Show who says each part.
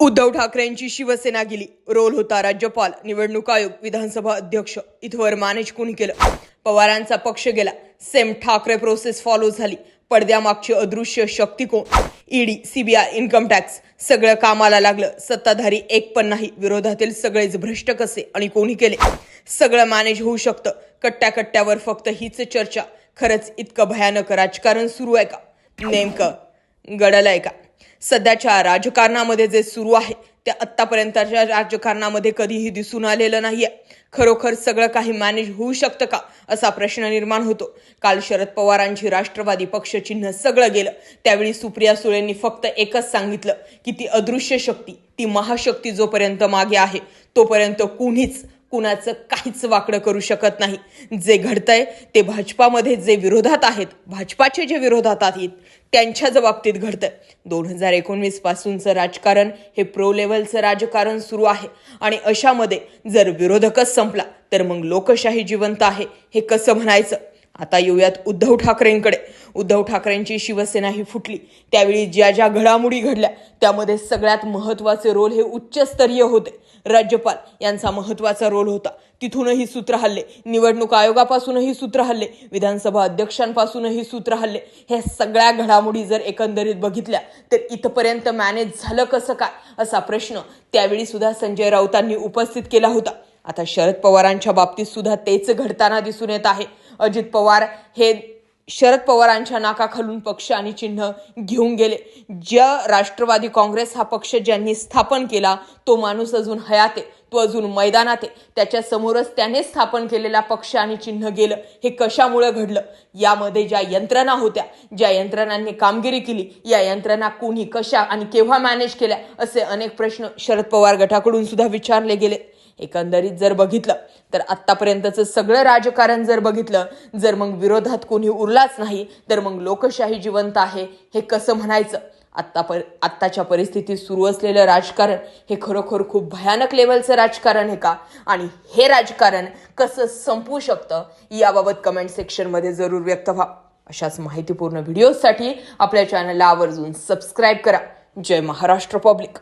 Speaker 1: उद्धव ठाकरेंची शिवसेना गेली. रोल होता राज्यपाल निवडणूक आयोग विधानसभा अध्यक्ष. इथवर मॅनेज कोणी केलं? पवारांचा पक्ष गेला. सेम ठाकरे प्रोसेस फॉलो झाली. पडद्यामागची अदृश्य शक्ती कोण? ईडी सीबीआय इन्कम टॅक्स सगळं कामाला लागलं. सत्ताधारी एक पण नाही. विरोधातील सगळेच भ्रष्ट कसे आणि कोणी केले? सगळं मॅनेज होऊ शकतं. कट्ट्या कट्ट्यावर फक्त हीच चर्चा. खरंच इतकं भयानक राजकारण सुरू आहे का? नेमकं गडलंय का? सध्याच्या राजकारणामध्ये जे सुरू आहे ते आत्तापर्यंतच्या राजकारणामध्ये कधीही दिसून आलेलं नाहीये. खरोखर सगळं काही मॅनेज होऊ शकतं का असा प्रश्न निर्माण होतो. काल शरद पवारांची राष्ट्रवादी पक्षचिन्ह सगळं गेलं. त्यावेळी सुप्रिया सुळेंनी फक्त एकच सांगितलं की ती अदृश्य शक्ती ती महाशक्ती जोपर्यंत मागे आहे तोपर्यंत कुणीच कुणाचं काहीच वाकडं करू शकत नाही. जे घडतंय ते भाजपामध्ये जे विरोधात आहेत भाजपाचे जे विरोधात आहेत त्यांच्याच बाबतीत घडतंय. दोन हजार एकोणवीस पासूनचं राजकारण हे प्रो लेवलचं राजकारण सुरू आहे. आणि अशामध्ये जर विरोधकच संपला तर मग लोकशाही जिवंत आहे हे कसं म्हणायचं? आता येऊयात उद्धव ठाकरेंकडे. उद्धव ठाकरेंची शिवसेना ही फुटली. त्यावेळी ज्या ज्या घडामोडी घडल्या त्यामध्ये सगळ्यात महत्त्वाचे रोल हे उच्चस्तरीय होते. राज्यपाल यांचा महत्त्वाचा रोल होता. तिथूनही सूत्र हल्ले. निवडणूक आयोगापासूनही सूत्र हल्ले. विधानसभा अध्यक्षांपासूनही सूत्र हल्ले. ह्या सगळ्या घडामोडी जर एकंदरीत बघितल्या तर इथपर्यंत मॅनेज झालं कसं काय असा प्रश्न त्यावेळी सुद्धा संजय राऊतांनी उपस्थित केला होता. आता शरद पवारांच्या बाबतीत सुद्धा तेच घडताना दिसून येत आहे. अजित पवार हे शरद पवारांच्या नाकाखालून पक्ष आणि चिन्ह घेऊन गेले. ज्या राष्ट्रवादी काँग्रेस हा पक्ष ज्यांनी स्थापन केला तो माणूस अजून हयात आहे. तो अजून मैदानात आहे. त्याच्यासमोरच त्याने स्थापन केलेला पक्ष आणि चिन्ह गेलं. हे कशामुळं घडलं? यामध्ये ज्या यंत्रणा होत्या ज्या यंत्रणांनी कामगिरी केली या यंत्रणा कोणी कशा आणि केव्हा मॅनेज केल्या असे अनेक प्रश्न शरद पवार गटाकडून सुद्धा विचारले गेले. एकंदरीत जर बघितलं तर आत्तापर्यंतचं सगळं राजकारण जर बघितलं जर मग विरोधात कोणी उरलाच नाही तर मग लोकशाही जिवंत आहे हे कसं म्हणायचं? आत्ता पर आत्ताच्या परिस्थितीत सुरू असलेलं राजकारण हे खरोखर खूप भयानक लेवलचं राजकारण आहे का? आणि हे राजकारण कसं संपू शकतं? याबाबत कमेंट सेक्शनमध्ये जरूर व्यक्त व्हा. अशाच माहितीपूर्ण व्हिडिओसाठी आपल्या चॅनलला आवर्जून सबस्क्राईब करा. जय महाराष्ट्र पब्लिक